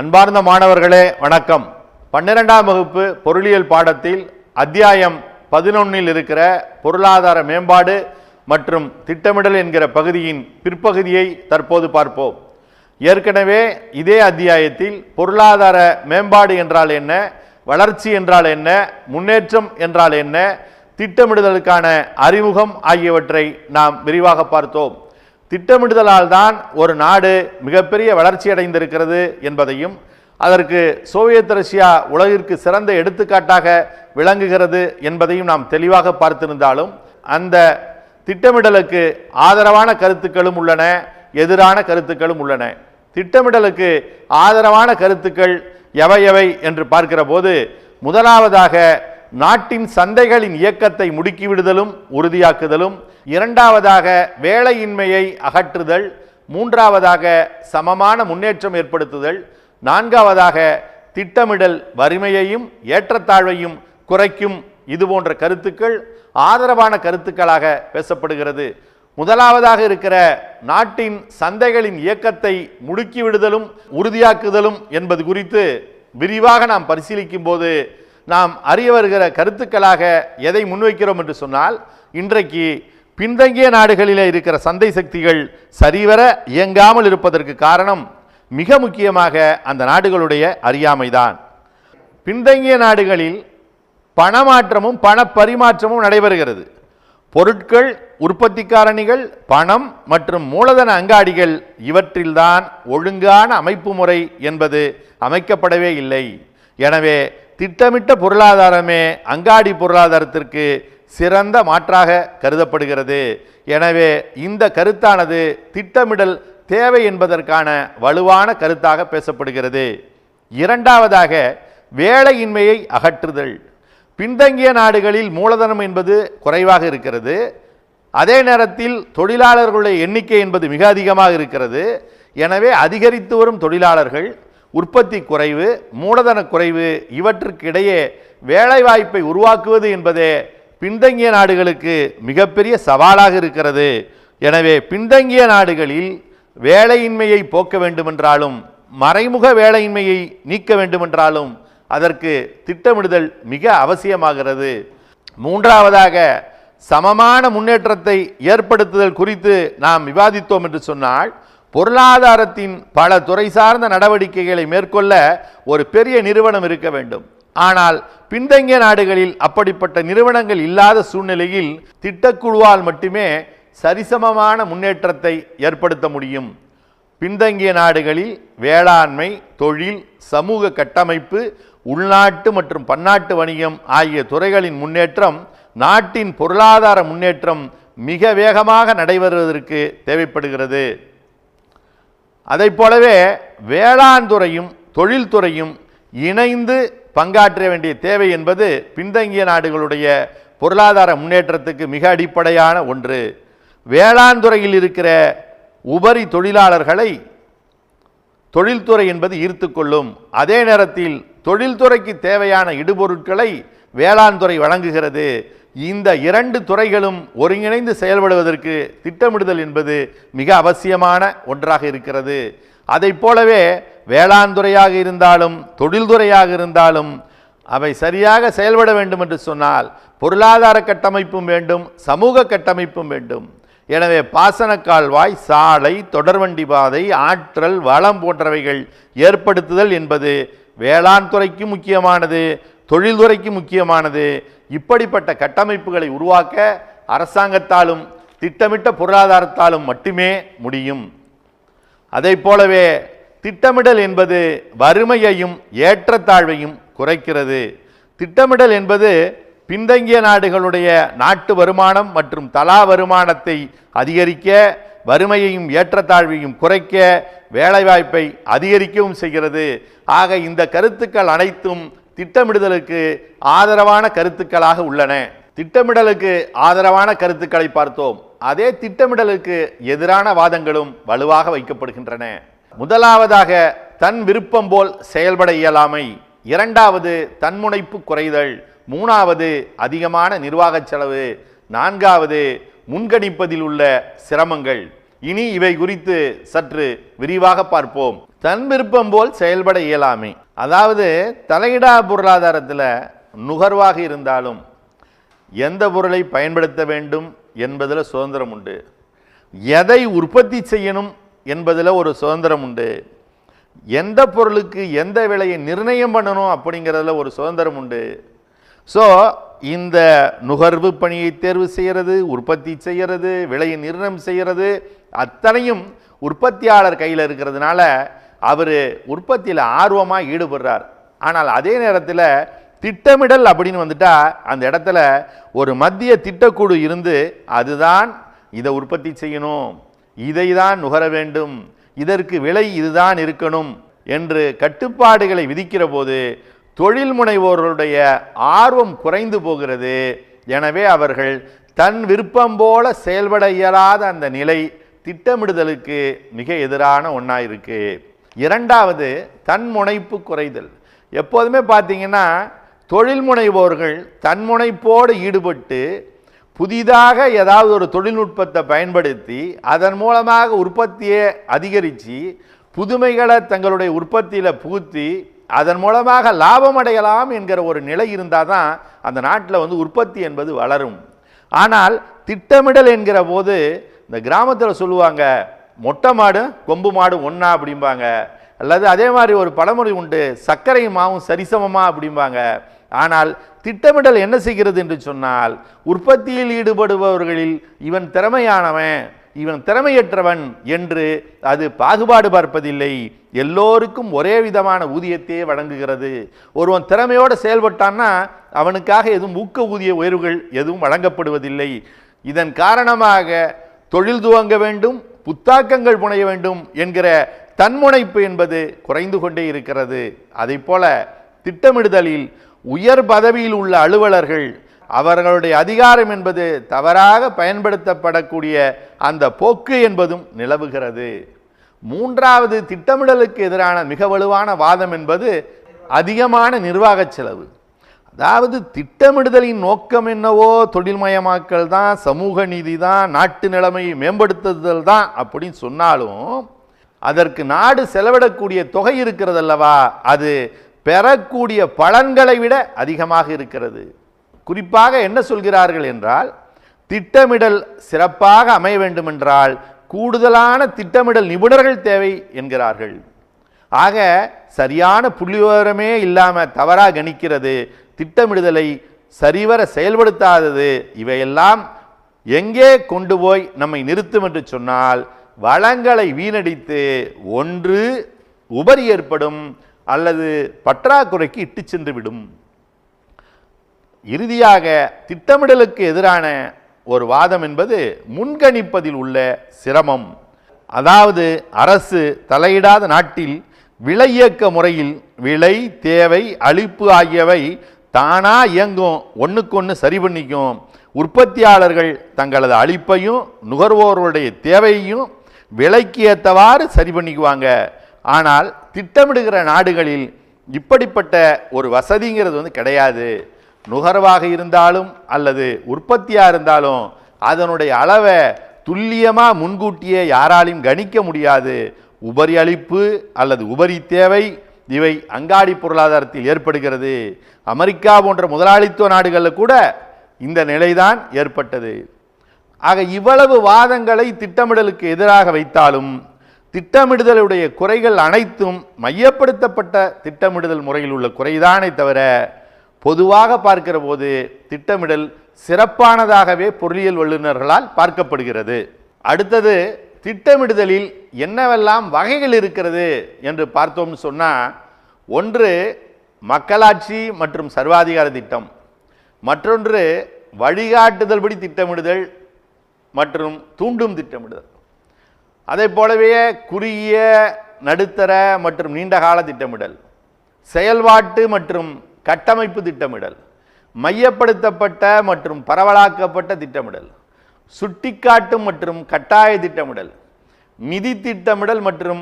அன்பார்ந்த மாணவர்களே வணக்கம். பன்னிரெண்டாம் வகுப்பு பொருளியல் பாடத்தில் அத்தியாயம் பதினொன்னில் இருக்கிற பொருளாதார மேம்பாடு மற்றும் திட்டமிடல் என்கிற பகுதியின் பிற்பகுதியை தற்போது பார்ப்போம். ஏற்கனவே இதே அத்தியாயத்தில் பொருளாதார மேம்பாடு என்றால் என்ன வளர்ச்சி என்றால் என்ன முன்னேற்றம் என்றால் என்ன திட்டமிடுதலுக்கான அறிமுகம் ஆகியவற்றை நாம் விரிவாக பார்த்தோம். திட்டமிடுதலால் தான் ஒரு நாடு மிகப்பெரிய வளர்ச்சி அடைந்திருக்கிறது என்பதையும் அதற்கு சோவியத் ரஷ்யா உலகிற்கு சிறந்த எடுத்துக்காட்டாக விளங்குகிறது என்பதையும் நாம் தெளிவாக பார்த்திருந்தாலும் அந்த திட்டமிடலுக்கு ஆதரவான கருத்துக்களும் உள்ளன எதிரான கருத்துக்களும் உள்ளன. திட்டமிடலுக்கு ஆதரவான கருத்துக்கள் எவை எவை என்று பார்க்கிற போது முதலாவதாக நாட்டின் சந்தைகளின் இயக்கத்தை முடுக்கிவிடுதலும் உறுதியாக்குதலும் இரண்டாவதாக வேலையின்மையை அகற்றுதல் மூன்றாவதாக சமமான முன்னேற்றம் ஏற்படுத்துதல் நான்காவதாக திட்டமிடல் வறுமையையும் ஏற்றத்தாழ்வையும் குறைக்கும் இது போன்ற கருத்துக்கள் ஆதரவான கருத்துக்களாக பேசப்படுகிறது. முதலாவதாக இருக்கிற நாட்டின் சந்தைகளின் இயக்கத்தை முடுக்கிவிடுதலும் உறுதியாக்குதலும் என்பது குறித்து விரிவாக நாம் பரிசீலிக்கும் போது நாம் அறிய வருகிற கருத்துக்களாக எதை முன்வைக்கிறோம் என்று சொன்னால் இன்றைக்கு பின்தங்கிய நாடுகளிலே இருக்கிற சந்தை சக்திகள் சரிவர இயங்காமல் இருப்பதற்கு காரணம் மிக முக்கியமாக அந்த நாடுகளுடைய அறியாமைதான். பின்தங்கிய நாடுகளில் பணமாற்றமும் பணப்பரிமாற்றமும் நடைபெறுகிறது. பொருட்கள் உற்பத்தி காரணிகள் பணம் மற்றும் மூலதன அங்காடிகள் இவற்றில்தான் ஒழுங்கான அமைப்பு முறை என்பது அமைக்கப்படவே இல்லை. எனவே திட்டமிட்ட பொருளாதாரமே அங்காடி பொருளாதாரத்திற்கு சிறந்த மாற்றாக கருதப்படுகிறது. எனவே இந்த கருத்தானது திட்டமிடல் தேவை என்பதற்கான வலுவான கருத்தாக பேசப்படுகிறது. இரண்டாவதாக வேலையின்மையை அகற்றுதல். பின்தங்கிய நாடுகளில் மூலதனம் என்பது குறைவாக இருக்கிறது. அதே நேரத்தில் தொழிலாளர்களுடைய எண்ணிக்கை என்பது மிக அதிகமாக இருக்கிறது. எனவே அதிகரித்து வரும் தொழிலாளர்கள் உற்பத்தி குறைவு மூலதன குறைவு இவற்றுக்கிடையே வேலைவாய்ப்பை உருவாக்குவது என்பதே பின்தங்கிய நாடுகளுக்கு மிகப்பெரிய சவாலாக இருக்கிறது. எனவே பின்தங்கிய நாடுகளில் வேலையின்மையை போக்க வேண்டுமென்றாலும் மறைமுக வேலையின்மையை நீக்க வேண்டுமென்றாலும் அதற்கு திட்டமிடுதல் மிக அவசியமாகிறது. மூன்றாவதாக சமமான முன்னேற்றத்தை ஏற்படுத்துதல் குறித்து நாம் விவாதித்தோம் என்று சொன்னால் பொருளாதாரத்தின் பல துறை சார்ந்த நடவடிக்கைகளை மேற்கொள்ள ஒரு பெரிய நிறுவனம் இருக்க வேண்டும். ஆனால் பின்தங்கிய நாடுகளில் அப்படிப்பட்ட நிறுவனங்கள் இல்லாத சூழ்நிலையில் திட்டக்குழுவால் மட்டுமே சரிசமமான முன்னேற்றத்தை ஏற்படுத்த முடியும். பின்தங்கிய நாடுகளில் வேளாண்மை தொழில் சமூக கட்டமைப்பு உள்நாட்டு மற்றும் பன்னாட்டு வணிகம் ஆகிய துறைகளின் முன்னேற்றம் நாட்டின் பொருளாதார முன்னேற்றம் மிக வேகமாக நடைபெறுவதற்கு தேவைப்படுகிறது. அதை போலவே வேளாண் துறையும் தொழில்துறையும் இணைந்து பங்காற்ற வேண்டிய தேவை என்பது பின்தங்கிய நாடுகளுடைய பொருளாதார முன்னேற்றத்துக்கு மிக அடிப்படையான ஒன்று. வேளாண் துறையில் இருக்கிற உபரி தொழிலாளர்களை தொழில்துறை என்பது ஈர்த்து கொள்ளும். அதே நேரத்தில் தொழில்துறைக்கு தேவையான இடுபொருட்களை வேளாண் துறை வழங்குகிறது. இந்த இரண்டு துறைகளும் ஒருங்கிணைந்து செயல்படுவதற்கு திட்டமிடுதல் என்பது மிக அவசியமான ஒன்றாக இருக்கிறது. அதை போலவே வேளாண் துறையாக இருந்தாலும் தொழில்துறையாக இருந்தாலும் அவை சரியாக செயல்பட வேண்டும் என்று சொன்னால் பொருளாதார கட்டமைப்பும் வேண்டும் சமூக கட்டமைப்பும் வேண்டும். எனவே பாசன கால்வாய் சாலை தொடர்வண்டி பாதை ஆற்றல் வளம் போன்றவைகள் ஏற்படுத்துதல் என்பது வேளாண் துறைக்கு முக்கியமானது தொழில்துறைக்கு முக்கியமானது இப்படிப்பட்ட கட்டமைப்புகளை உருவாக்க அரசாங்கத்தாலும் திட்டமிட்ட பொருளாதாரத்தாலும் மட்டுமே முடியும். அதை போலவே திட்டமிடல் என்பது வறுமையையும் ஏற்றத்தாழ்வையும் குறைக்கிறது. திட்டமிடல் என்பது பின்தங்கிய நாடுகளுடைய நாட்டு வருமானம் மற்றும் தலா வருமானத்தை அதிகரிக்க வறுமையையும் ஏற்றத்தாழ்வையும் குறைக்க வேலைவாய்ப்பை அதிகரிக்கவும் செய்கிறது. ஆக இந்த கருத்துக்கள் அனைத்தும் திட்டமிடுதலுக்கு ஆதரவான கருத்துக்களாக உள்ளன. திட்டமிடலுக்கு ஆதரவான கருத்துக்களை பார்த்தோம். அதே திட்டமிடலுக்கு எதிரான வாதங்களும் வலுவாக வைக்கப்படுகின்றன. முதலாவதாக தன் விருப்பம் போல் செயல்பட இயலாமை. இரண்டாவது தன்முனைப்பு குறைதல். மூணாவது அதிகமான நிர்வாக செலவு. நான்காவது முன்கணிப்பதில் உள்ள சிரமங்கள். இனி இவை குறித்து சற்று விரிவாக பார்ப்போம். தன் விருப்பம் போல் செயல்பட இயலாமை. அதாவது தலையிடா பொருளாதாரத்தில் நுகர்வாக இருந்தாலும் எந்த பொருளை பயன்படுத்த வேண்டும் என்பதில் சுதந்திரம் உண்டு. எதை உற்பத்தி செய்யணும் என்பதில் ஒரு சுதந்திரம் உண்டு. எந்த பொருளுக்கு எந்த விலையை நிர்ணயம் பண்ணணும் அப்படிங்கிறதுல ஒரு சுதந்திரம் உண்டு. ஸோ இந்த நுகர்வு பணியை தேர்வு செய்கிறது உற்பத்தி செய்கிறது விலையை நிர்ணயம் செய்கிறது அத்தனையும் உற்பத்தியாளர் கையில் இருக்கிறதுனால அவர் உற்பத்தியில் ஆர்வமாக ஈடுபடுறார். ஆனால் அதே நேரத்தில் திட்டமிடல் அப்படின்னு வந்துட்டா அந்த இடத்துல ஒரு மத்திய திட்டக்குழு இருந்து அதுதான் இதை உற்பத்தி செய்யணும் இதை தான் நுகர வேண்டும் இதற்கு விலை இதுதான் இருக்கணும் என்று கட்டுப்பாடுகளை விதிக்கிற போது தொழில் முனைவோர்களுடைய ஆர்வம் குறைந்து போகிறது. எனவே அவர்கள் தன் விருப்பம் போல செயல்பட இயலாத அந்த நிலை திட்டமிடுதலுக்கு மிக எதிரான ஒன்றாக இருக்குது இரண்டாவது தன் முனைப்பு குறைதல். எப்போதுமே பார்த்தீங்கன்னா தொழில் முனைவோர்கள் தன்முனைப்போடு ஈடுபட்டு புதிதாக ஏதாவது ஒரு தொழில்நுட்பத்தை பயன்படுத்தி அதன் மூலமாக உற்பத்தியை அதிகரித்து புதுமைகளை தங்களுடைய உற்பத்தியில் புகுத்தி அதன் மூலமாக லாபம் அடையலாம் என்கிற ஒரு நிலை இருந்தால் தான் அந்த நாட்டில் வந்து உற்பத்தி என்பது வளரும். ஆனால் திட்டமிடல் என்கிற போது இந்த கிராமத்தில் சொல்லுவாங்க மொட்டை மாடு கொம்பு மாடு ஒன்றா அப்படிம்பாங்க. அல்லது அதே மாதிரி ஒரு பழமொழி உண்டு சர்க்கரை மாவும் சரிசமமா அப்படிம்பாங்க. ஆனால் திட்டமிடல் என்ன செய்கிறது என்று சொன்னால் உற்பத்தியில் ஈடுபடுபவர்களில் இவன் திறமையானவன் இவன் திறமையற்றவன் என்று அது பாகுபாடு பார்ப்பதில்லை. எல்லோருக்கும் ஒரே விதமான ஊதியத்தையே வழங்குகிறது. ஒருவன் திறமையோடு செயல்பட்டான்னா அவனுக்காக எதுவும் ஊக்க ஊதிய உயர்வுகள் எதுவும் வழங்கப்படுவதில்லை. இதன் காரணமாக தொழில் துவங்க வேண்டும் புத்தாக்கங்கள் புனைய வேண்டும் என்கிற தன்முனைப்பு என்பது குறைந்து கொண்டே இருக்கிறது. அதை போல திட்டமிடுதலில் உயர் பதவியில் உள்ள அலுவலர்கள் அவர்களுடைய அதிகாரம் என்பது தவறாக பயன்படுத்தப்படக்கூடிய அந்த போக்கு என்பதும் நிலவுகிறது. மூன்றாவது திட்டமிடலுக்கு எதிரான மிக வலுவான வாதம் என்பது அதிகமான நிர்வாக செலவு. அதாவது திட்டமிடுதலின் நோக்கம் என்னவோ தொழில்மயமாக்கல் தான் சமூக நீதி தான் நாட்டு நிலைமையை மேம்படுத்துதல் தான் அப்படின்னு சொன்னாலும் அதற்கு நாடு செலவிடக்கூடிய தொகை இருக்கிறது அல்லவா அது பெறக்கூடிய பலன்களை விட அதிகமாக இருக்கிறது. குறிப்பாக என்ன சொல்கிறார்கள் என்றால் திட்டமிடல் சிறப்பாக அமைய வேண்டுமென்றால் கூடுதலான திட்டமிடல் நிபுணர்கள் தேவை என்கிறார்கள். ஆக சரியான புள்ளிவிவரமே இல்லாமல் தவறாக கணிக்கிறது திட்டமிடுதலை சரிவர செயல்படுத்தாதது இவையெல்லாம் எங்கே கொண்டு போய் நம்மை நிறுத்தும் என்று சொன்னால் வளங்களை வீணடித்து ஒன்று உபரி ஏற்படும் அல்லது பற்றாக்குறைக்கு இட்டு சென்று விடும். இறுதியாக திட்டமிடலுக்கு எதிரான ஒரு வாதம் என்பது முன்கணிப்பதில் உள்ள சிரமம். அதாவது அரசு தலையிடாத நாட்டில் விலை இயக்க முறையில் விலை தேவை அளிப்பு ஆகியவை தானாக இயங்கும். ஒன்றுக்கொன்று சரி பண்ணிக்கும். உற்பத்தியாளர்கள் தங்களது அளிப்பையும் நுகர்வோருடைய தேவையையும் விலைக்கு ஏற்றவாறு சரி பண்ணிக்குவாங்க. ஆனால் திட்டமிடுகிற நாடுகளில் இப்படிப்பட்ட ஒரு வசதிங்கிறது வந்து கிடையாது. நுகர்வாக இருந்தாலும் அல்லது உற்பத்தியாக இருந்தாலும் அதனுடைய அளவை துல்லியமாக முன்கூட்டியே யாராலையும் கணிக்க முடியாது. உபரி அளிப்பு அல்லது உபரி தேவை இவை அங்காடி பொருளாதாரத்தில் ஏற்படுகிறது. அமெரிக்கா போன்ற முதலாளித்துவ நாடுகளில் கூட இந்த நிலைதான் ஏற்பட்டது. ஆக இவ்வளவு வாதங்களை திட்டமிடலுக்கு எதிராக வைத்தாலும் திட்டமிடுதலுடைய குறைகள் அனைத்தும் மையப்படுத்தப்பட்ட திட்டமிடுதல் முறையில் உள்ள குறைதானே தவிர பொதுவாக பார்க்கிற போது திட்டமிடல் சிறப்பானதாகவே பொருளியல் வல்லுநர்களால் பார்க்கப்படுகிறது. அடுத்தது திட்டமிடுதலில் என்னவெல்லாம் வகைகள் இருக்கிறது என்று பார்த்தோம்னு சொன்னால் ஒன்று மக்களாட்சி மற்றும் சர்வாதிகார திட்டம் மற்றொன்று வழிகாட்டுதல்படி திட்டமிடுதல் மற்றும் தூண்டும் திட்டமிடுதல். அதை போலவே குறுகிய நடுத்தர மற்றும் நீண்டகால திட்டமிடல் செயல்பாட்டு மற்றும் கட்டமைப்பு திட்டமிடல் மையப்படுத்தப்பட்ட மற்றும் பரவலாக்கப்பட்ட திட்டமிடல் சுட்டிக்காட்டும் மற்றும் கட்டாய திட்டமிடல் நிதி திட்டமிடல் மற்றும்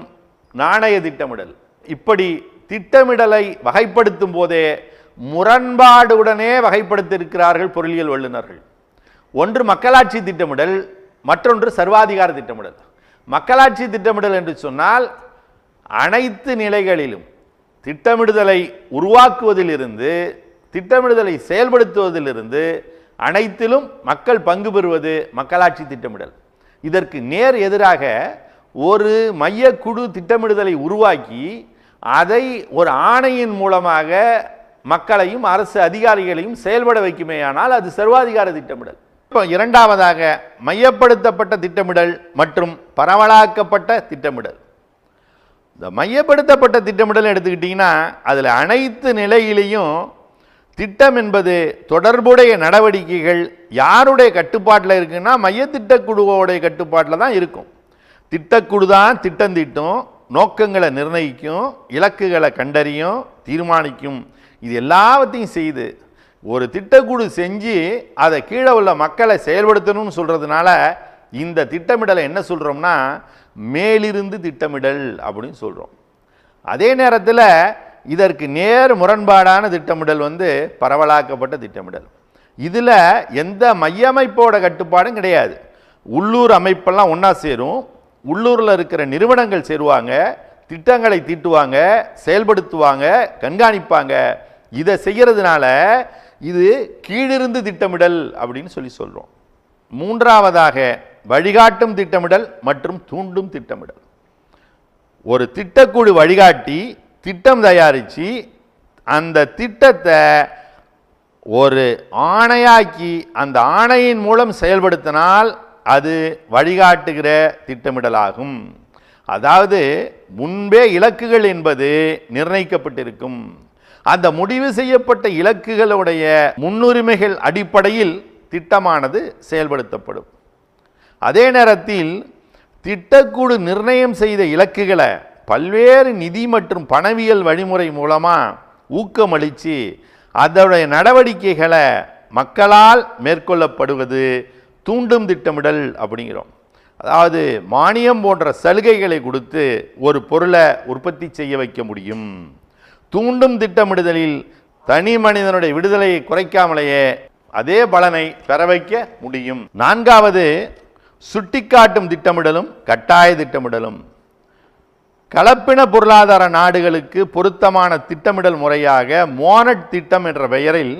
நாணய திட்டமிடல். இப்படி திட்டமிடலை வகைப்படுத்தும் போதே முரண்பாடுடனே வகைப்படுத்தியிருக்கிறார்கள் பொருளியல் வல்லுநர்கள். ஒன்று மக்களாட்சி திட்டமிடல் மற்றொன்று சர்வாதிகார திட்டமிடல். மக்களாட்சி திட்டமிடல் என்று சொன்னால் அனைத்து நிலைகளிலும் திட்டமிடுதலை உருவாக்குவதிலிருந்து திட்டமிடுதலை செயல்படுத்துவதிலிருந்து அனைத்திலும் மக்கள் பங்கு பெறுவது மக்களாட்சி திட்டமிடல். இதற்கு நேர் எதிராக ஒரு மையக்குழு திட்டமிடுதலை உருவாக்கி அதை ஒரு ஆணையின் மூலமாக மக்களையும் அரசு அதிகாரிகளையும் செயல்பட வைக்குமேயானால் அது சர்வாதிகார திட்டமிடல். இப்போ இரண்டாவதாக மையப்படுத்தப்பட்ட திட்டமிடல் மற்றும் பரவலாக்கப்பட்ட திட்டமிடல். இந்த மையப்படுத்தப்பட்ட திட்டமிடல் எடுத்துக்கிட்டிங்கன்னா அதில் அனைத்து நிலையிலையும் திட்டம் என்பது தொடர்புடைய நடவடிக்கைகள் யாருடைய கட்டுப்பாட்டில் இருக்குன்னா மைய திட்டக்குழுவோடைய கட்டுப்பாட்டில் தான் இருக்கும். திட்டக்குழு தான் திட்டம் தீட்டும் நோக்கங்களை நிர்ணயிக்கும் இலக்குகளை கண்டறியும் தீர்மானிக்கும். இது எல்லாவற்றையும் செய்து ஒரு திட்டக்குழு செஞ்சு அதை கீழே உள்ள மக்களை செயல்படுத்தணும்னு சொல்கிறதுனால இந்த திட்டமிடலை என்ன சொல்கிறோம்னா மேலிருந்து திட்டமிடல் அப்படின்னு சொல்கிறோம் அதே நேரத்தில் இதற்கு நேர் முரண்பாடான திட்டமிடல் வந்து பரவலாக்கப்பட்ட திட்டமிடல். இதில் எந்த மையமைப்போட கட்டுப்பாடும் கிடையாது. உள்ளூர் அமைப்பெல்லாம் ஒன்றா சேரும் உள்ளூரில் இருக்கிற நிறுவனங்கள் சேருவாங்க திட்டங்களை தீட்டுவாங்க செயல்படுத்துவாங்க கண்காணிப்பாங்க. இதை செய்கிறதுனால இது கீழிருந்து திட்டமிடல் அப்படின்னு சொல்லி சொல்கிறோம் மூன்றாவதாக வழிகாட்டும் திட்டமிடல் மற்றும் தூண்டும் திட்டமிடல். ஒரு திட்டக்குழு வழிகாட்டி திட்டம் தயாரித்து அந்த திட்டத்தை ஒரு ஆணையாக்கி அந்த ஆணையின் மூலம் செயல்படுத்தினால் அது வழிகாட்டுகிற திட்டமிடலாகும். அதாவது முன்பே இலக்குகள் என்பது நிர்ணயிக்கப்பட்டிருக்கும். அந்த முடிவு செய்யப்பட்ட இலக்குகளுடைய முன்னுரிமைகள் அடிப்படையில் திட்டமானது செயல்படுத்தப்படும். அதே நேரத்தில் திட்டக்குழு நிர்ணயம் செய்த இலக்குகளை பல்வேறு நிதி மற்றும் பணவியல் வழிமுறை மூலமாக ஊக்கமளித்து அதோடைய நடவடிக்கைகளை மக்களால் மேற்கொள்ளப்படுவது தூண்டும் திட்டமிடல் அப்படிங்கிறோம். அதாவது மானியம் போன்ற சலுகைகளை கொடுத்து ஒரு பொருளை உற்பத்தி செய்ய வைக்க முடியும். தூண்டும் திட்டமிடுதலில் தனி மனிதனுடைய விடுதலையை குறைக்காமலேயே அதே பலனை பெற வைக்க முடியும். நான்காவது சுட்டிக்காட்டும் திட்டமிடலும் கட்டாய திட்டமிடலும். கலப்பின பொருளாதார நாடுகளுக்கு பொருத்தமான திட்டமிடல் முறையாக மோனட் திட்டம் என்ற பெயரில்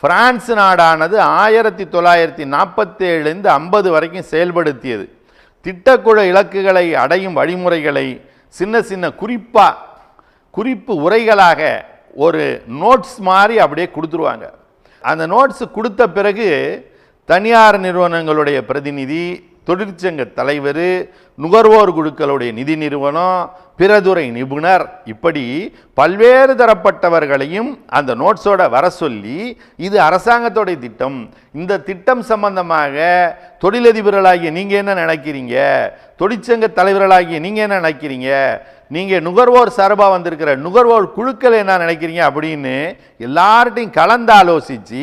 பிரான்ஸ் நாடானது ஆயிரத்தி தொள்ளாயிரத்தி நாற்பத்தேழுலேருந்து ஐம்பது வரைக்கும் செயல்படுத்தியது. திட்டக்குழு இலக்குகளை அடையும் வழிமுறைகளை சின்ன சின்ன குறிப்பாக குறிப்பு உரைகளாக ஒரு நோட்ஸ் மாதிரி அப்படியே கொடுத்துருவாங்க. அந்த நோட்ஸ் கொடுத்த பிறகு தனியார் நிறுவனங்களுடைய பிரதிநிதி தொழிற்சங்க தலைவர் நுகர்வோர் குழுக்களுடைய நிதி நிறுவனம் பிறதுரை நிபுணர். இப்படி பல்வேறு தரப்பட்டவர்களையும் அந்த நோட்ஸோட வர சொல்லி இது அரசாங்கத்தோடைய திட்டம். இந்த திட்டம் சம்பந்தமாக தொழிலதிபர்களாகிய நீங்கள் என்ன நினைக்கிறீங்க? தொழிற்சங்க தலைவர்களாகிய நீங்கள் என்ன நினைக்கிறீங்க? நீங்கள் நுகர்வோர் சார்பாக வந்திருக்கிற நுகர்வோர் குழுக்கள் என்ன நினைக்கிறீங்க அப்படின்னு எல்லார்ட்டையும் கலந்து ஆலோசித்து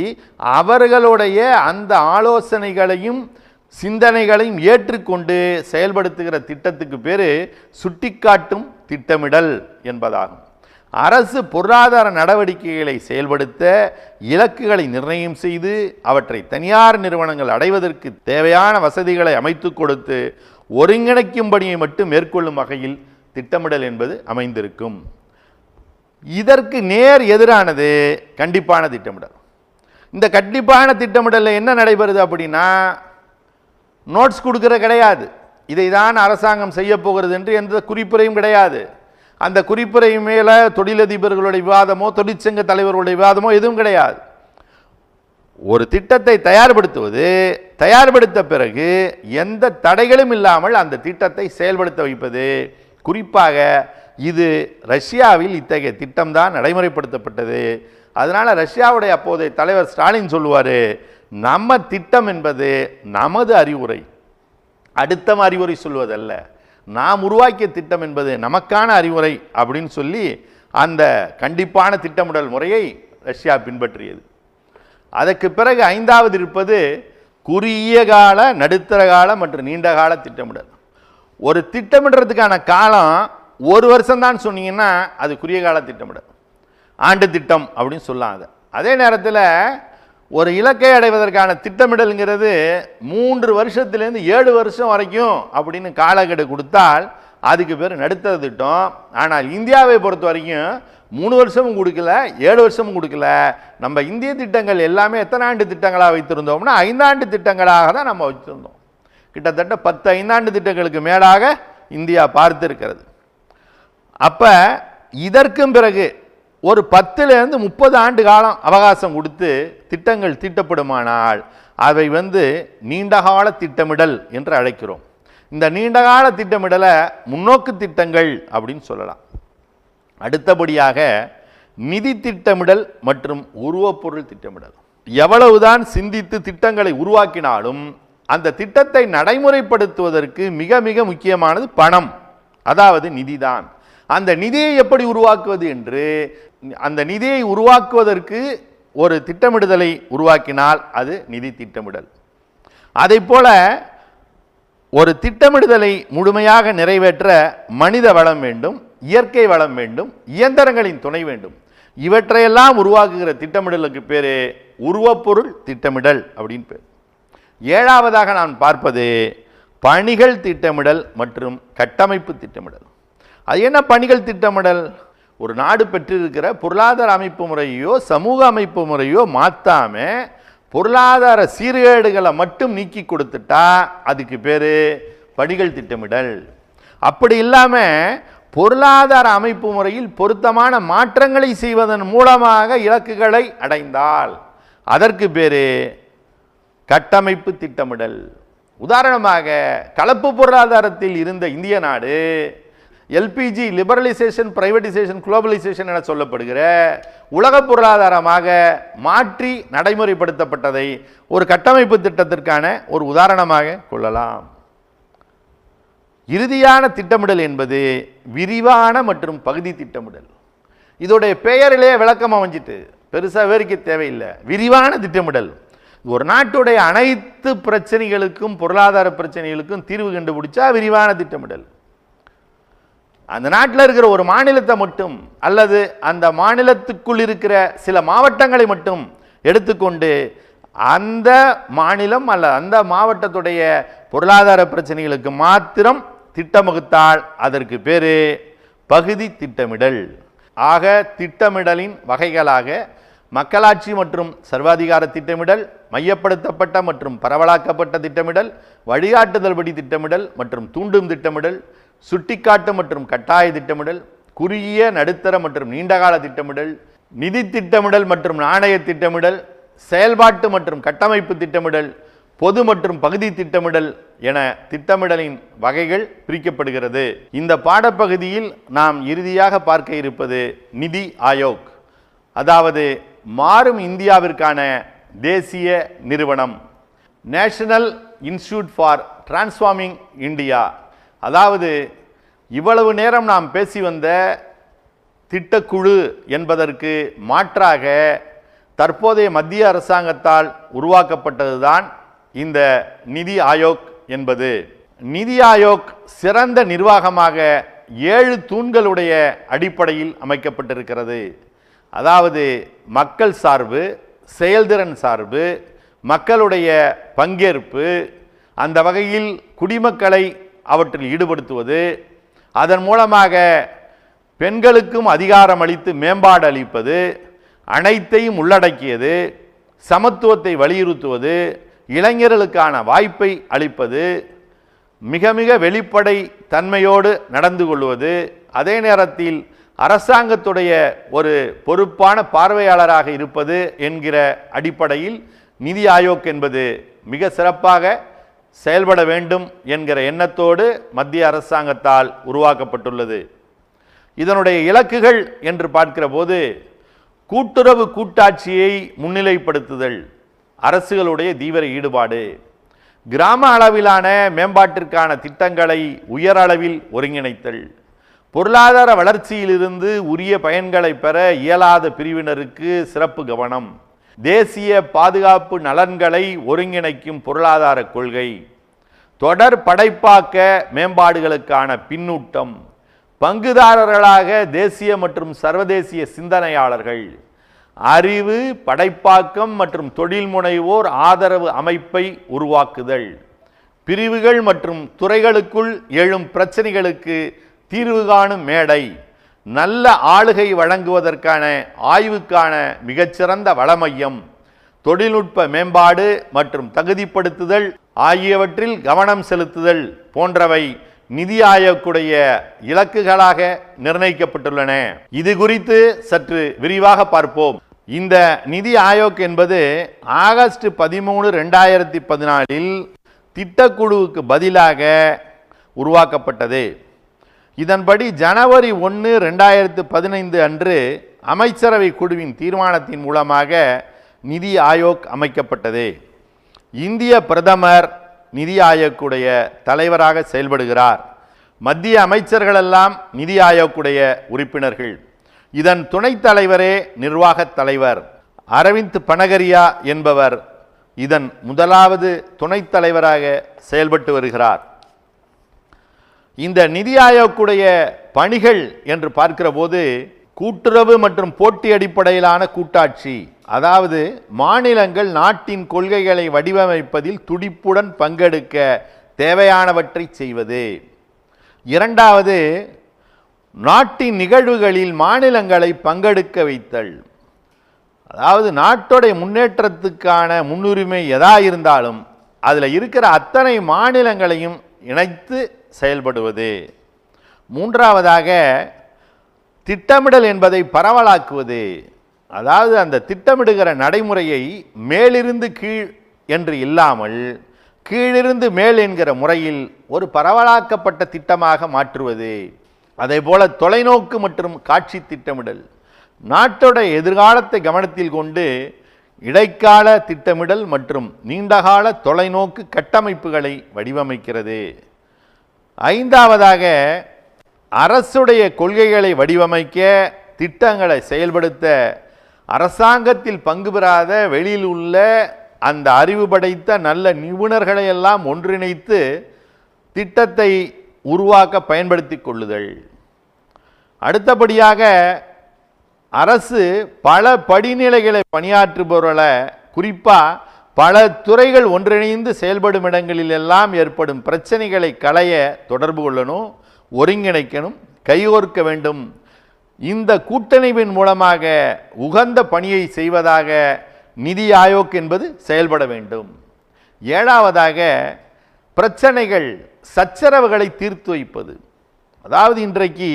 அவர்களுடைய அந்த ஆலோசனைகளையும் சிந்தனைகளையும் ஏற்றுக்கொண்டு செயல்படுத்துகிற திட்டத்துக்கு பேர் சுட்டிக்காட்டும் திட்டமிடல் என்பதாகும். அரசு பொருளாதார நடவடிக்கைகளை செயல்படுத்த இலக்குகளை நிர்ணயம் செய்து அவற்றை தனியார் நிறுவனங்கள் அடைவதற்கு தேவையான வசதிகளை அமைத்து கொடுத்து ஒருங்கிணைக்கும் பணியை மட்டும் மேற்கொள்ளும் வகையில் திட்டமிடல் என்பது அமைந்திருக்கும். இதற்கு நேர் எதிரானது கண்டிப்பான திட்டமிடல். இந்த கண்டிப்பான திட்டமிடலில் என்ன நடைபெறுது அப்படின்னா நோட்ஸ் கொடுக்கிற கிடையாது. இதை தான் அரசாங்கம் செய்ய போகிறது என்று எந்த குறிப்புரையும் கிடையாது. அந்த குறிப்புரை மேலே தொழிலதிபர்களுடைய விவாதமோ தொழிற்சங்க தலைவர்களுடைய விவாதமோ எதுவும் கிடையாது. ஒரு திட்டத்தை தயார்படுத்துவது தயார்படுத்த பிறகு எந்த தடைகளும் இல்லாமல் அந்த திட்டத்தை செயல்படுத்த வைப்பது. குறிப்பாக இது ரஷ்யாவில் இத்தகைய திட்டம்தான் நடைமுறைப்படுத்தப்பட்டது. அதனால் ரஷ்யாவுடைய அப்போதைய தலைவர் ஸ்டாலின் சொல்லுவார் நம்ம திட்டம் என்பது நமது அறிவுரை. அடுத்த அறிவுரை சொல்வதல்ல. நாம் உருவாக்கிய திட்டம் என்பது நமக்கான அறிவுரை அப்படின்னு சொல்லி அந்த கண்டிப்பான திட்டமிடல் முறையை ரஷ்யா பின்பற்றியது. அதற்கு பிறகு ஐந்தாவது இருப்பது குறுகிய கால நடுத்தர கால மற்றும் நீண்ட கால திட்டமிடல். ஒரு திட்டமிடுறதுக்கான காலம் ஒரு வருஷம்தான் சொன்னீங்கன்னா அது குறுகிய கால திட்டமிடல். ஆண்டு திட்டம் அப்படின்னு சொல்லாங்க. அதே நேரத்தில் ஒரு இலக்கை அடைவதற்கான திட்டமிடல்ங்கிறது மூன்று வருஷத்துலேருந்து ஏழு வருஷம் வரைக்கும் அப்படின்னு காலக்கெடு கொடுத்தால் அதுக்கு பேர் நடுத்தர திட்டம். ஆனால் இந்தியாவை பொறுத்த வரைக்கும் மூணு வருஷமும் கொடுக்கல ஏழு வருஷமும் கொடுக்கல. நம்ம இந்திய திட்டங்கள் எல்லாமே எத்தனை ஆண்டு திட்டங்களாக வைத்திருந்தோம்னா ஐந்தாண்டு திட்டங்களாக தான் நம்ம வச்சுருந்தோம் கிட்டத்தட்ட பத்து ஐந்தாண்டு திட்டங்களுக்கு மேலாக இந்தியா பார்த்திருக்கிறது. அப்போ இதற்கும் பிறகு ஒரு பத்துலேருந்து முப்பது ஆண்டு காலம் அவகாசம் கொடுத்து திட்டங்கள் தீட்டப்படுமானால் அவை வந்து நீண்டகால திட்டமிடல் என்று அழைக்கிறோம். இந்த நீண்டகால திட்டமிடலை முன்னோக்கு திட்டங்கள் அப்படின்னு சொல்லலாம். அடுத்தபடியாக நிதி திட்டமிடல் மற்றும் உருவப்பொருள் திட்டமிடல். எவ்வளவுதான் சிந்தித்து திட்டங்களை உருவாக்கினாலும் அந்த திட்டத்தை நடைமுறைப்படுத்துவதற்கு மிக மிக முக்கியமானது பணம். அதாவது நிதிதான். அந்த நிதியை எப்படி உருவாக்குவது என்று அந்த நிதியை உருவாக்குவதற்கு ஒரு திட்டமிடுதலை உருவாக்கினால் அது நிதி திட்டமிடல். அதை போல ஒரு திட்டமிடுதலை முழுமையாக நிறைவேற்ற மனித வளம் வேண்டும் இயற்கை வளம் வேண்டும் இயந்திரங்களின் துணை வேண்டும். இவற்றையெல்லாம் உருவாக்குகிற திட்டமிடலுக்கு பேர் உருவப்பொருள் திட்டமிடல் அப்படின்னு பேர். ஏழாவதாக நான் பார்ப்பது பணிகள் திட்டமிடல் மற்றும் கட்டமைப்பு திட்டமிடல். அது என்ன பணிகள் திட்டமிடல்? ஒரு நாடு பெற்றிருக்கிற பொருளாதார அமைப்பு முறையோ சமூக அமைப்பு முறையோ மாற்றாம பொருளாதார சீர்கேடுகளை மட்டும் நீக்கி கொடுத்துட்டா அதுக்கு பேர் பணிகள் திட்டமிடல். அப்படி இல்லாமல் பொருளாதார அமைப்பு முறையில் பொருத்தமான மாற்றங்களை செய்வதன் மூலமாக இலக்குகளை அடைந்தால் அதற்கு பேரு கட்டமைப்பு திட்டமிடல். உதாரணமாக கலப்பு பொருளாதாரத்தில் இருந்த இந்திய நாடு எல்பிஜி லிபரலைசேஷன் பிரைவேடைசேஷன் குளோபலைசேஷன் என சொல்லப்படுகிற உலக பொருளாதாரமாக மாற்றி நடைமுறைப்படுத்தப்பட்டதை ஒரு கட்டமைப்பு திட்டத்திற்கான ஒரு உதாரணமாக கொள்ளலாம். இறுதியான திட்டமிடல் என்பது விரிவான மற்றும் பகுதி திட்டமிடல். இதோடைய பெயரிலே விளக்கம் அமைஞ்சிட்டு பெருசாக விவரிக்க தேவையில்லை. விரிவான திட்டமிடல். ஒரு நாட்டுடைய அனைத்து பிரச்சனைகளுக்கும் பொருளாதார பிரச்சனைகளுக்கும் தீர்வு கண்டுபிடிச்சா விரிவான திட்டமிடல். அந்த நாட்டில் இருக்கிற ஒரு மாநிலத்தை மட்டும் அல்லது அந்த மாநிலத்துக்குள் இருக்கிற சில மாவட்டங்களை மட்டும் எடுத்துக்கொண்டு அந்த மாநிலம் அல்ல அந்த மாவட்டத்துடைய பொருளாதார பிரச்சனைகளுக்கு மாத்திரம் திட்டமுகுத்தால் அதற்கு பேரு பகுதி திட்டமிடல். ஆக திட்டமிடலின் வகைகளாக மக்களாட்சி மற்றும் சர்வாதிகார திட்டமிடல் மையப்படுத்தப்பட்ட மற்றும் பரவலாக்கப்பட்ட திட்டமிடல் வழிகாட்டுதல்படி திட்டமிடல் மற்றும் தூண்டும் திட்டமிடல் சுட்டிக்காட்டு மற்றும் கட்டாய திட்டமிடல் குறுகிய நடுத்தர மற்றும் நீண்டகால திட்டமிடல் நிதி திட்டமிடல் மற்றும் நாணய திட்டமிடல் செயல்பாட்டு மற்றும் கட்டமைப்பு திட்டமிடல் பொது மற்றும் பகுதி திட்டமிடல் என திட்டமிடலின் வகைகள் பிரிக்கப்படுகிறது. இந்த பாடப்பகுதியில் நாம் இறுதியாக பார்க்க இருப்பது நிதி ஆயோக் அதாவது மாறும் இந்தியாவிற்கான தேசிய நிறுவனம். National institute for transforming India. அதாவது இவ்வளவு நேரம் நாம் பேசி வந்த திட்டக்குழு என்பதற்கு மாற்றாக தற்போதைய மத்திய அரசாங்கத்தால் உருவாக்கப்பட்டதுதான் இந்த நிதி ஆயோக் என்பது. நிதி ஆயோக் சிறந்த நிர்வாகமாக ஏழு தூண்களுடைய அடிப்படையில் அமைக்கப்பட்டிருக்கிறது. அதாவது மக்கள் சார்பு செயல்திறன் சார்பு மக்களுடைய பங்கேற்பு அந்த வகையில் குடிமக்களை அவற்றில் ஈடுபடுத்துவது அதன் மூலமாக பெண்களுக்கும் அதிகாரம் அளித்து மேம்பாடு அளிப்பது அனைத்தையும் உள்ளடக்கியது சமத்துவத்தை வலியுறுத்துவது இளைஞர்களுக்கான வாய்ப்பை அளிப்பது மிக மிக வெளிப்படை தன்மையோடு நடந்து கொள்வது. அதே நேரத்தில் அரசாங்கத்துடைய ஒரு பொறுப்பான பார்வையாளராக இருப்பது என்கிற அடிப்படையில் நிதி ஆயோக் என்பது மிக சிறப்பாக செயல்பட வேண்டும் என்கிற எண்ணத்தோடு மத்திய அரசாங்கத்தால் உருவாக்கப்பட்டுள்ளது. இதனுடைய இலக்குகள் என்று பார்க்கிற போது கூட்டுறவு கூட்டாட்சியை முன்னிலைப்படுத்துதல் அரசுகளுடைய தீவிர ஈடுபாடு கிராம அளவிலான மேம்பாட்டிற்கான திட்டங்களை உயர் அளவில் ஒருங்கிணைத்தல் பொருளாதார வளர்ச்சியிலிருந்து உரிய பயன்களை பெற இயலாத பிரிவினருக்கு சிறப்பு கவனம் தேசிய பாதுகாப்பு நலன்களை ஒருங்கிணைக்கும் பொருளாதார கொள்கை தொடர் படைப்பாக்க மேம்பாடுகளுக்கான பின்னூட்டம் பங்குதாரர்களாக தேசிய மற்றும் சர்வதேசிய சிந்தனையாளர்கள் அறிவு படைப்பாக்கம் மற்றும் தொழில் முனைவோர் ஆதரவு அமைப்பை உருவாக்குதல் பிரிவுகள் மற்றும் துறைகளுக்குள் எழும் பிரச்சனைகளுக்கு தீர்வு காணும் மேடை. நல்ல ஆளுகை வழங்குவதற்கான ஆய்வுக்கான மிகச்சிறந்த வளமையம் தொழில்நுட்ப மேம்பாடு மற்றும் தகுதிப்படுத்துதல் ஆகியவற்றில் கவனம் செலுத்துதல் போன்றவை நிதி ஆயோக்குடைய இலக்குகளாக நிர்ணயிக்கப்பட்டுள்ளன. இது குறித்து சற்று விரிவாக பார்ப்போம். இந்த நிதி ஆயோக் என்பது ஆகஸ்ட் பதிமூணு ரெண்டாயிரத்தி பதினாலில் திட்டக்குழுவுக்கு பதிலாக உருவாக்கப்பட்டது. இதன்படி ஜனவரி ஒன்று ரெண்டாயிரத்து பதினைந்து அன்று அமைச்சரவை குழுவின் தீர்மானத்தின் மூலமாக நிதி ஆயோக் அமைக்கப்பட்டது. இந்திய பிரதமர் நிதி ஆயோக்குடைய தலைவராக செயல்படுகிறார். மத்திய அமைச்சர்களெல்லாம் நிதி ஆயோக்குடைய உறுப்பினர்கள். இதன் துணைத் தலைவரே நிர்வாகத் தலைவர். அரவிந்த் பனகரியா என்பவர் இதன் முதலாவது துணைத் தலைவராக செயல்பட்டு வருகிறார். இந்த நிதி ஆயோக்குடைய பணிகள் என்று பார்க்கிற போது கூட்டுறவு மற்றும் போட்டி அடிப்படையிலான கூட்டாட்சி அதாவது மாநிலங்கள் நாட்டின் கொள்கைகளை வடிவமைப்பதில் துடிப்புடன் பங்கெடுக்க தேவையானவற்றை செய்வது. இரண்டாவது நாட்டின் நிகழ்வுகளில் மாநிலங்களை பங்கெடுக்க வைத்தல். அதாவது நாட்டுடைய முன்னேற்றத்துக்கான முன்னுரிமை எதா இருந்தாலும் அதில் இருக்கிற அத்தனை மாநிலங்களையும் இணைத்து செயல்படுவது. மூன்றாவதாக திட்டமிடல் என்பதை பரவலாக்குவது. அதாவது அந்த திட்டமிடுகிற நடைமுறையை மேலிருந்து கீழ் என்று இல்லாமல் கீழிருந்து மேல் என்கிற முறையில் ஒரு பரவலாக்கப்பட்ட திட்டமாக மாற்றுவது. அதே போல தொலைநோக்கு மற்றும் காட்சி திட்டமிடல். நாட்டோட எதிர்காலத்தை கவனத்தில் கொண்டு இடைக்கால திட்டமிடல் மற்றும் நீண்டகால தொலைநோக்கு கட்டமைப்புகளை வடிவமைக்கிறது. ஐந்தாவதாக அரசுடைய கொள்கைகளை வடிவமைக்க திட்டங்களை செயல்படுத்த அரசாங்கத்தில் பங்கு பெறாத வெளியில் உள்ள அந்த அறிவு படைத்த நல்ல நிபுணர்களை எல்லாம் ஒன்றிணைத்து திட்டத்தை உருவாக்க பயன்படுத்தி கொள்ளுதல். அடுத்தபடியாக அரசு பல படிநிலைகளை பணியாற்றுபவர்களை குறிப்பாக பல துறைகள் ஒன்றிணைந்து செயல்படும் இடங்களில் எல்லாம் ஏற்படும் பிரச்சனைகளை களைய தொடர்பு கொள்ளணும் ஒருங்கிணைக்கணும் கைகோர்க்க வேண்டும். இந்த கூட்டணிவின் மூலமாக உகந்த பணியை செய்வதாக நிதி ஆயோக் என்பது செயல்பட வேண்டும். ஏழாவதாக பிரச்சனைகள் சச்சரவுகளை தீர்த்து வைப்பது. அதாவது இன்றைக்கு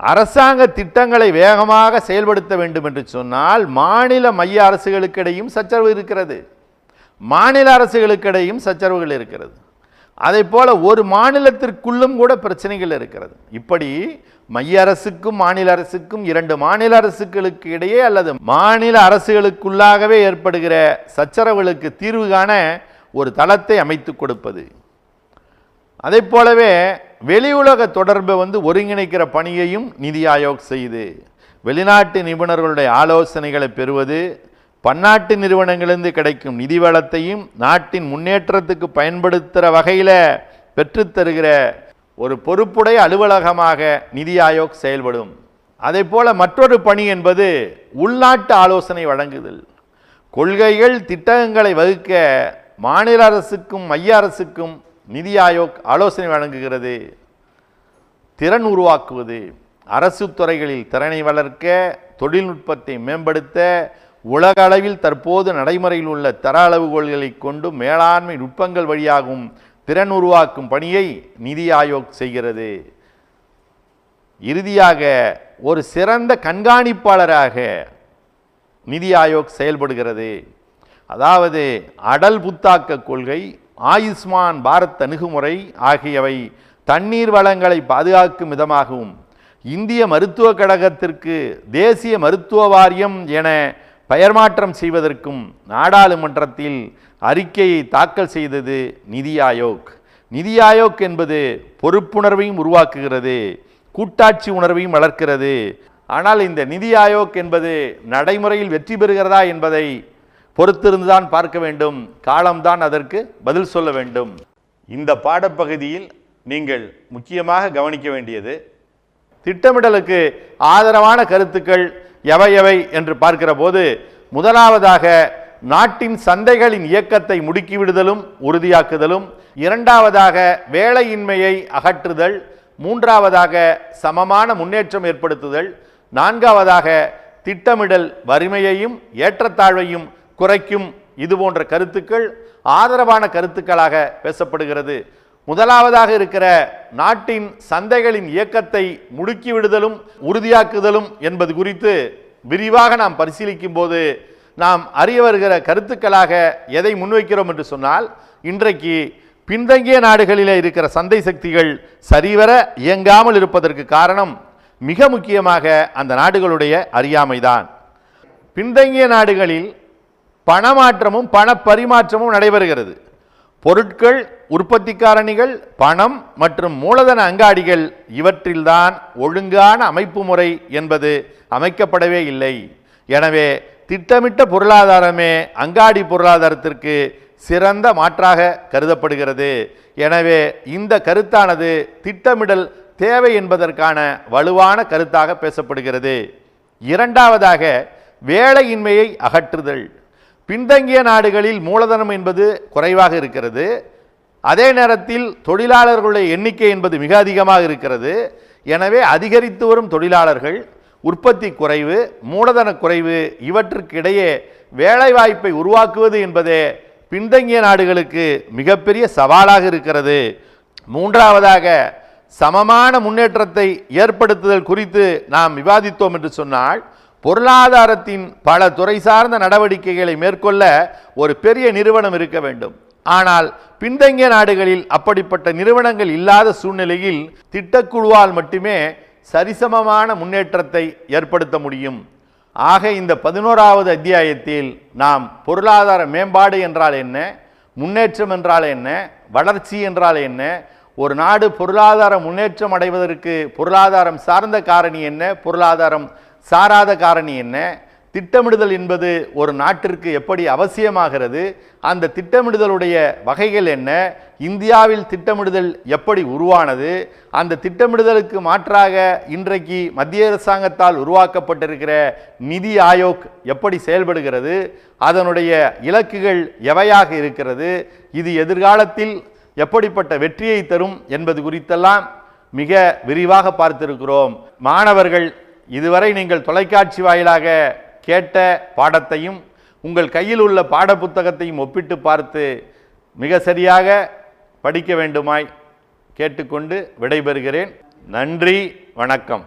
அரசாங்க திட்டங்களை வேகமாக செயல்படுத்த வேண்டும் என்று சொன்னால் மாநில மைய அரசுகளுக்கிடையும் சச்சரவு இருக்கிறது. மாநில அரசுகளுக்கிடையும் சச்சரவுகள் இருக்கிறது. அதே போல ஒரு மாநிலத்திற்குள்ளும் கூட பிரச்சனைகள் இருக்கிறது. இப்படி மைய அரசுக்கும் மாநில அரசுக்கும் இரண்டு மாநில அரசுகளுக்கு இடையே அல்லது மாநில அரசுகளுக்குள்ளாகவே ஏற்படுகிற சச்சரவுகளுக்கு தீர்வு காண ஒரு தளத்தை அமைத்து கொடுப்பது. அதே போலவே வெளி உலக தொடர்பை வந்து ஒருங்கிணைக்கிற பணியையும் நிதி ஆயோக் செய்து வெளிநாட்டு நிபுணர்களுடைய ஆலோசனைகளை பெறுவது பன்னாட்டு நிறுவனங்களிலிருந்து கிடைக்கும் நிதி வளத்தையும் நாட்டின் முன்னேற்றத்துக்கு பயன்படுத்துகிற வகையில் பெற்றுத்தருகிற ஒரு பொறுப்புடைய அலுவலகமாக நிதி ஆயோக் செயல்படும். அதே போல மற்றொரு பணி என்பது உள்நாட்டு ஆலோசனை வழங்குதல். கொள்கைகள் திட்டங்களை வகுக்க மாநில அரசுக்கும் மைய அரசுக்கும் நிதி ஆயோக் ஆலோசனை வழங்குகிறது. திறன் உருவாக்குவது. அரசு துறைகளில் திறனை வளர்க்க தொழில்நுட்பத்தை மேம்படுத்த உலக அளவில் தற்போது நடைமுறையில் உள்ள தர அளவுகோள்களை கொண்டு மேலாண்மை நுட்பங்கள் வழியாகும் திறன் உருவாக்கும் பணியை நிதி ஆயோக் செய்கிறது. இறுதியாக ஒரு சிறந்த கண்காணிப்பாளராக நிதி ஆயோக் செயல்படுகிறது. அதாவது அடல் புத்தாக்க கொள்கை ஆயுஷ்மான் பாரத் அணுகுமுறை ஆகியவை தண்ணீர் வளங்களை பாதுகாக்கும் விதமாகவும் இந்திய மருத்துவக் கழகத்திற்கு தேசிய மருத்துவ வாரியம் என பெயர் மாற்றம் செய்வதற்கும் நாடாளுமன்றத்தில் அறிக்கையை தாக்கல் செய்தது நிதி ஆயோக். நிதி ஆயோக் என்பது பொறுப்புணர்வையும் உருவாக்குகிறது கூட்டாட்சி உணர்வையும் வளர்க்கிறது. ஆனால் இந்த நிதி ஆயோக் என்பது நடைமுறையில் வெற்றி பெறுகிறதா என்பதை பொறுத்திருந்துதான் பார்க்க வேண்டும். காலம்தான் அதற்கு பதில் சொல்ல வேண்டும். இந்த பாடப்பகுதியில் நீங்கள் முக்கியமாக கவனிக்க வேண்டியது திட்டமிடலுக்கு ஆதரவான கருத்துக்கள் எவை எவை என்று பார்க்கிற போது முதலாவதாக நாட்டின் சந்தைகளின் இயக்கத்தை முடுக்கிவிடுதலும் உறுதியாக்குதலும் இரண்டாவதாக வேலையின்மையை அகற்றுதல் மூன்றாவதாக சமமான முன்னேற்றம் ஏற்படுத்துதல் நான்காவதாக திட்டமிடல் வறுமையையும் ஏற்றத்தாழ்வையும் குறைக்கும் இது போன்ற கருத்துக்கள் ஆதரவான கருத்துக்களாக பேசப்படுகிறது. முதலாவதாக இருக்கிற நாட்டின் சந்தைகளின் இயக்கத்தை முடுக்கி விடுதலும் உறுதியாக்குதலும் என்பது குறித்து விரிவாக நாம் பரிசீலிக்கும் போது நாம் அறிய வருகிற கருத்துக்களாக எதை முன்வைக்கிறோம் என்று சொன்னால் இன்றைக்கு பின்தங்கிய நாடுகளிலே இருக்கிற சந்தை சக்திகள் சரிவர இயங்காமல் இருப்பதற்கு காரணம் மிக முக்கியமாக அந்த நாடுகளுடைய அறியாமைதான். பின்தங்கிய நாடுகளில் பணமாற்றமும் பண பரிமாற்றமும் நடைபெறுகிறது. பொருட்கள் உற்பத்தி காரணிகள் பணம் மற்றும் மூலதன அங்காடிகள் இவற்றில்தான் ஒழுங்கான அமைப்பு முறை என்பது அமைக்கப்படவே இல்லை. எனவே திட்டமிட்ட பொருளாதாரமே அங்காடி பொருளாதாரத்திற்கு சிறந்த மாற்றாக கருதப்படுகிறது. எனவே இந்த கருத்தானது திட்டமிடல் தேவை என்பதற்கான வலுவான கருத்தாக பேசப்படுகிறது. இரண்டாவதாக வேலையின்மையை அகற்றுதல். பின்தங்கிய நாடுகளில் மூலதனம் என்பது குறைவாக இருக்கிறது. அதே நேரத்தில் தொழிலாளர்களுடைய எண்ணிக்கை என்பது மிக அதிகமாக இருக்கிறது. எனவே அதிகரித்து வரும் தொழிலாளர்கள் உற்பத்தி குறைவு மூலதன குறைவு இவற்றுக்கு இடையே வேலைவாய்ப்பை உருவாக்குவது என்பதே பின்தங்கிய நாடுகளுக்கு மிகப்பெரிய சவாலாக இருக்கிறது. மூன்றாவதாக சமமான முன்னேற்றத்தை ஏற்படுத்துதல் குறித்து நாம் விவாதித்தோம் என்று சொன்னால் பொருளாதாரத்தின் பல துறை சார்ந்த நடவடிக்கைகளை மேற்கொள்ள ஒரு பெரிய நிறுவனம் இருக்க வேண்டும். ஆனால் பின்தங்கிய நாடுகளில் அப்படிப்பட்ட நிறுவனங்கள் இல்லாத சூழ்நிலையில் திட்டக்குழுவால் மட்டுமே சரிசமமான முன்னேற்றத்தை ஏற்படுத்த முடியும். ஆக இந்த பதினோராவது அத்தியாயத்தில் நாம் பொருளாதார மேம்பாடு என்றால் என்ன முன்னேற்றம் என்றால் என்ன வளர்ச்சி என்றால் என்ன ஒரு நாடு பொருளாதார முன்னேற்றம் அடைவதற்கு பொருளாதாரம் சார்ந்த காரணி என்ன பொருளாதாரம் சாராத காரணி என்ன? திட்டமிடுதல் என்பது ஒரு நாட்டிற்கு எப்படி அவசியமாகிறது? அந்த திட்டமிடுதலுடைய வகைகள் என்ன? இந்தியாவில் திட்டமிடுதல் எப்படி உருவானது? அந்த திட்டமிடுதலுக்கு மாற்றாக இன்றைக்கு மத்திய அரசாங்கத்தால் உருவாக்கப்பட்டிருக்கிற நிதி ஆயோக் எப்படி செயல்படுகிறது? அதனுடைய இலக்குகள் எவையாக இருக்கிறது? இது எதிர்காலத்தில் எப்படிப்பட்ட வெற்றியை தரும் என்பது குறித்தெல்லாம் மிக விரிவாக பார்த்திருக்கிறோம். மாணவர்கள் இதுவரை நீங்கள் தொலைக்காட்சி வாயிலாக கேட்ட பாடத்தையும் உங்கள் கையில் உள்ள பாடப்புத்தகத்தையும் ஒப்பிட்டு பார்த்து மிக சரியாக படிக்க வேண்டுமாய் கேட்டுக்கொண்டு விடைபெறுகிறேன். நன்றி வணக்கம்.